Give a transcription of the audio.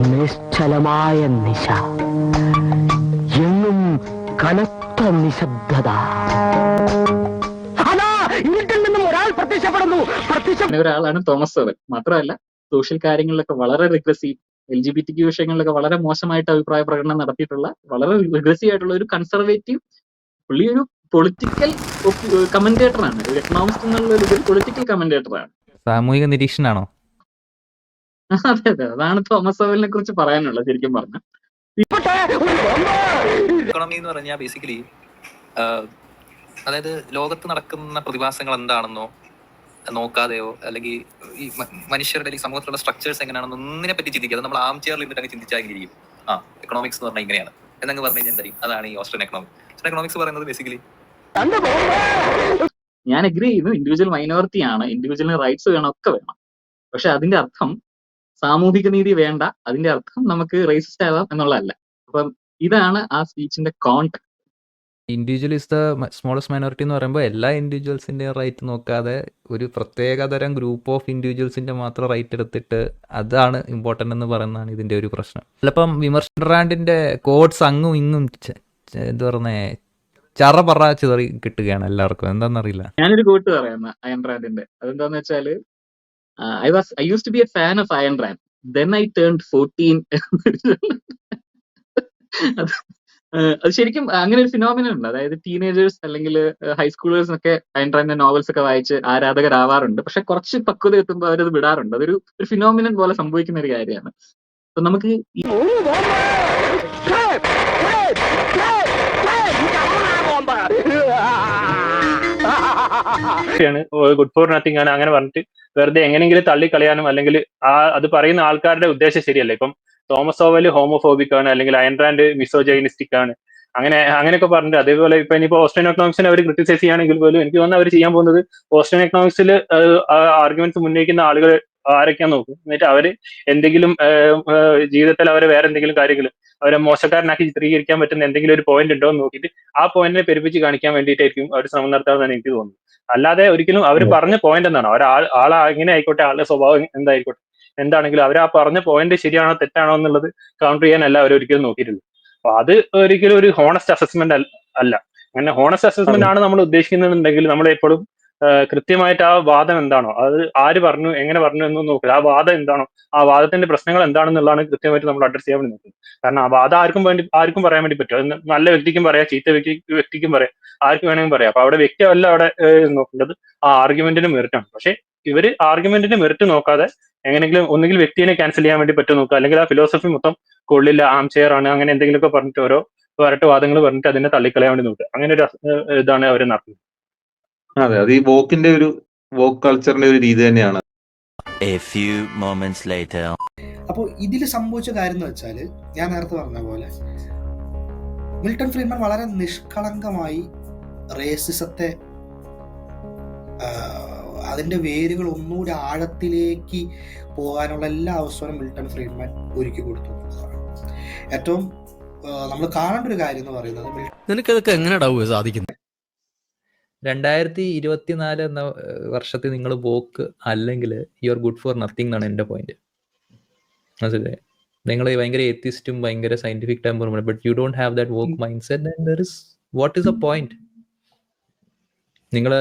നിശ്ചലമായ നിശ. എന്നും കനത്ത നിശബ്ദത. ഇരുട്ടിൽ നിന്നും ഒരാൾ പ്രത്യക്ഷപ്പെടുന്നു. പ്രത്യക്ഷ ഒരാളാണ് തോമസ് സെവൻ. മാത്രമല്ല സോഷ്യൽ കാര്യങ്ങളിലൊക്കെ വളരെ regressive L G B T വിഷയങ്ങളിലൊക്കെ വളരെ മോശമായിട്ട് അഭിപ്രായ പ്രകടനം നടത്തിയിട്ടുള്ള വളരെ റിഗ്രസീവ് ആയിട്ടുള്ള ഒരു കൺസർവേറ്റീവ് പുള്ളി ഒരു പൊളിറ്റിക്കൽ കമന്റേറ്റർ ആണ്. ഒരു എക്കണോമിസ്റ്റ് എന്നുള്ള ഒരു പൊളിറ്റിക്കൽ കമന്റേറ്റർ ആണ്. സാമൂഹിക നിരീക്ഷണാണോ? അതെ അതെ. അതാണ് തോമസ് സോവലിനെ കുറിച്ച് പറയാനുള്ളത് ശരിക്കും പറഞ്ഞ. ഇക്കണമി എന്ന് പറഞ്ഞാൽ ബേസിക്കലി അതായത് ലോകത്ത് നടക്കുന്ന പ്രതിഭാസങ്ങൾ എന്താണെന്നോ നോക്കാതെയോ അല്ലെങ്കിൽ ഈ മനുഷ്യരുടെ അല്ലെങ്കിൽ സമൂഹത്തിലുള്ള സ്ട്രക്ചേഴ്സ് എങ്ങനെയാണെന്ന് ഒന്നിനെ പറ്റി ചിന്തിക്കാതെ നമ്മൾ ആം ചെയറിൽ ഇരുന്നിട്ട് ഇരിക്കും. ആ എക്കണോമിക്സ് എന്ന് പറഞ്ഞാൽ ഇങ്ങനെയാണ്. എന്നങ്ങ് പറഞ്ഞു കഴിഞ്ഞാൽ എന്തായിരിക്കും അതാണ് ഈ ഓസ്ട്രേലിയൻ എക്കണോമിക്സ് ഓസ്ട്രേലിയൻ എക്കണോമിക്സ് പറയുന്നത് ബേസിക്കലി ഞാൻ അഗ്രി ചെയ്യുന്നു ഇൻഡിവിജ്വൽ മൈനോറിറ്റി ആണ്. ഇൻഡിവിജ്വലിന് റൈറ്റ്സ് വേണം ഒക്കെ വേണം. പക്ഷെ അതിന്റെ അർത്ഥം സാമൂഹിക നീതി വേണ്ട അതിന്റെ അർത്ഥം നമുക്ക് റേസിസ്റ്റ് ആവാം എന്നുള്ളതല്ല. അപ്പം ഇതാണ് ആ സ്പീച്ചിന്റെ കോണ്ട് individual is the smallest minority എന്ന് പറയുമ്പോൾ എല്ലാ ഇൻഡിവിജ്വൽസിന്റെയും റൈറ്റ് നോക്കാതെ ഒരു പ്രത്യേക തരം ഗ്രൂപ്പ് ഓഫ് ഇൻഡിവിജ്വൽസിന്റെ മാത്രം റൈറ്റ് എടുത്തിട്ട് അതാണ് ഇമ്പോർട്ടന്റ് എന്ന് പറയുന്നതാണ് ഇതിന്റെ ഒരു പ്രശ്നം. ചിലപ്പം വിമർശൻ റാൻഡിന്റെ കോഡ്സ് അങ്ങും ഇങ്ങും എന്താ പറയുന്നേ ചറ പറ ചിതറി കിട്ടുകയാണ് എല്ലാവർക്കും. എന്താണെന്നറിയില്ല ഞാനൊരു കൂട്ട് പറയാം അയൺ റാൻഡിന്റെ അതെന്താന്ന് വെച്ചാൽ I was I use to be a fan of Ayn Iron then I turn fourteen അത് അത് ശരിക്കും അങ്ങനെ ഒരു ഫിനോമിനൽ ഉണ്ട്. അതായത് ടീനേജേഴ്സ് അല്ലെങ്കിൽ ഹൈസ്കൂളേഴ്സ് ഒക്കെ അയൺ റാൻഡിന്റെ നോവൽസ് ഒക്കെ വായിച്ച് ആരാധകരാവാറുണ്ട്. പക്ഷെ കുറച്ച് പക്വത എത്തുമ്പോൾ അവരത് വിടാറുണ്ട്. അതൊരു ഒരു ഫിനോമിനൻ പോലെ സംഭവിക്കുന്ന ഒരു കാര്യമാണ്. അപ്പൊ നമുക്ക് ആണ് ഗുഡ് ഫോർ നത്തിങ് ആണ് അങ്ങനെ പറഞ്ഞിട്ട് വെറുതെ എങ്ങനെയെങ്കിലും തള്ളിക്കളയാനും അല്ലെങ്കിൽ ആ അത് പറയുന്ന ആൾക്കാരുടെ ഉദ്ദേശം ശരിയല്ല. ഇപ്പം തോമസ് ഓവൽ ഹോമോഫോബിക് ആണ് അല്ലെങ്കിൽ അയൻറാൻഡ് മിസോജൈനിസ്റ്റിക് ആണ്. അങ്ങനെ അങ്ങനെയൊക്കെ പറഞ്ഞിട്ട് അതേപോലെ ഇപ്പൊ ഇനിയിപ്പോ ഓസ്ട്രേലിയൻ എക്കണോമിക്സിനെ അവർ ക്രിട്ടിസൈസ് ചെയ്യുകയാണെങ്കിൽ പോലും എനിക്ക് തോന്നുന്നു അവർ ചെയ്യാൻ പോകുന്നത് ഓസ്ട്രേലിയൻ എക്കണോമിക്സിൽ ആർഗ്യുമെന്റ്സ് ഉന്നയിക്കുന്ന ആളുകൾ ആരൊക്കെയാന്ന് നോക്കും? എന്നിട്ട് അവർ എന്തെങ്കിലും ജീവിതത്തിൽ അവരെ വേറെ എന്തെങ്കിലും കാര്യങ്ങൾ അവരെ മോശക്കാരനാക്കി ചിത്രീകരിക്കാൻ പറ്റുന്ന എന്തെങ്കിലും ഒരു പോയിന്റ് ഉണ്ടോ എന്ന് നോക്കിയിട്ട് ആ പോയിന്റിനെ പെരുപ്പിച്ച് കാണിക്കാൻ വേണ്ടിയിട്ടായിരിക്കും അവർ ശ്രമം നടത്താമെന്നാണ് എനിക്ക് തോന്നുന്നത്. അല്ലാതെ ഒരിക്കലും അവർ പറഞ്ഞ പോയിന്റ് എന്താണ്? അവർ ആൾ എങ്ങനെ ആയിക്കോട്ടെ ആളുടെ സ്വഭാവം എന്തായിക്കോട്ടെ എന്താണെങ്കിലും അവർ ആ പറഞ്ഞ പോയിന്റ് ശരിയാണോ തെറ്റാണോ എന്നുള്ളത് കൗണ്ടർ ചെയ്യാനല്ല അവർ ഒരിക്കലും നോക്കിയിട്ടില്ല അപ്പൊ അത് ഒരിക്കലും ഒരു ഹോണസ്റ്റ് അസസ്മെന്റ് അല്ല. അങ്ങനെ ഹോണസ്റ്റ് അസസ്മെന്റ് ആണ് നമ്മൾ ഉദ്ദേശിക്കുന്നുണ്ടെങ്കിൽ നമ്മൾ എപ്പോഴും കൃത്യമായിട്ട് ആ വാദം എന്താണോ? അത് ആര് പറഞ്ഞു എങ്ങനെ പറഞ്ഞു എന്ന് നോക്കില്ല ആ വാദം എന്താണോ ആ വാദത്തിന്റെ പ്രശ്നങ്ങൾ എന്താണെന്നുള്ളതാണ് കൃത്യമായിട്ട് നമ്മൾ അഡ്രസ് ചെയ്യാൻ വേണ്ടി നോക്കുന്നത്. കാരണം ആ വാദം ആർക്കും വേണ്ടി ആർക്കും പറയാൻ വേണ്ടി പറ്റും. നല്ല വ്യക്തിക്കും പറയാം ചീത്ത വ്യക്തി വ്യക്തിക്കും പറയാം ആർക്കും വേണമെങ്കിലും പറയാം. അപ്പൊ അവിടെ വ്യക്തിയല്ല അവിടെ നോക്കേണ്ടത് ആ ആർഗ്യുമെന്റിന് മെറിറ്റാണ് പക്ഷെ ഇവർ ആർഗ്യുമെന്റിന് മെറിറ്റ് നോക്കാതെ എങ്ങനെങ്കിലും ഒന്നുകിൽ വ്യക്തിനെ ക്യാൻസൽ ചെയ്യാൻ വേണ്ടി പറ്റും നോക്കുക അല്ലെങ്കിൽ ആ ഫിലോസഫി മൊത്തം കൊള്ളില്ല ആം ചെയർ ആണ് അങ്ങനെ എന്തെങ്കിലുമൊക്കെ പറഞ്ഞിട്ട് ഓരോ വരട്ട് വാദങ്ങൾ പറഞ്ഞിട്ട് അതിനെ തള്ളിക്കളയാൻ വേണ്ടി നോക്കുക. അങ്ങനെ ഒരു ഇതാണ് അവർ നടത്തുന്നത്. അതെ അത് ഈ വോക്കിന്റെ ഒരു വോക്ക് കൾച്ചറിന്റെ ഒരു രീതി തന്നെയാണ് A few moments later. അപ്പോൾ ഇതിൽ സംഭവിച്ച കാര്യം എന്ന് വെച്ചാൽ ഞാൻ നേരത്തെ പറഞ്ഞ പോലെ മിൽട്ടൺ ഫ്രീമൻ വളരെ നിഷ്കളങ്കമായി റേസിസത്തെ അതിന്റെ വേരുകൾ ഒന്നുകൂടി ആഴത്തിലേക്ക് പോകാനുള്ള എല്ലാ അവസരവും മിൽട്ടൺ ഫ്രീഡ്മൻ ഒരുക്കി കൊടുത്തു. ഏറ്റവും നമ്മൾ കാണേണ്ട ഒരു കാര്യം എന്ന് പറയുന്നത് നിനക്കതൊക്കെ എങ്ങനെ സാധിക്കുന്നത് രണ്ടായിരത്തി ഇരുപത്തിനാല് എന്ന വർഷത്തിൽ നിങ്ങൾ വോക്ക് അല്ലെങ്കിൽ you are good for nothing എന്നാണ് എന്റെ പോയിന്റ്. മനസ്സിലായി? നിങ്ങൾ ഭയങ്കര എത്തിസ്റ്റും ഭയങ്കര scientific ടെമ്പറും but you don't have that woke mind set there is what is a point നിങ്ങൾ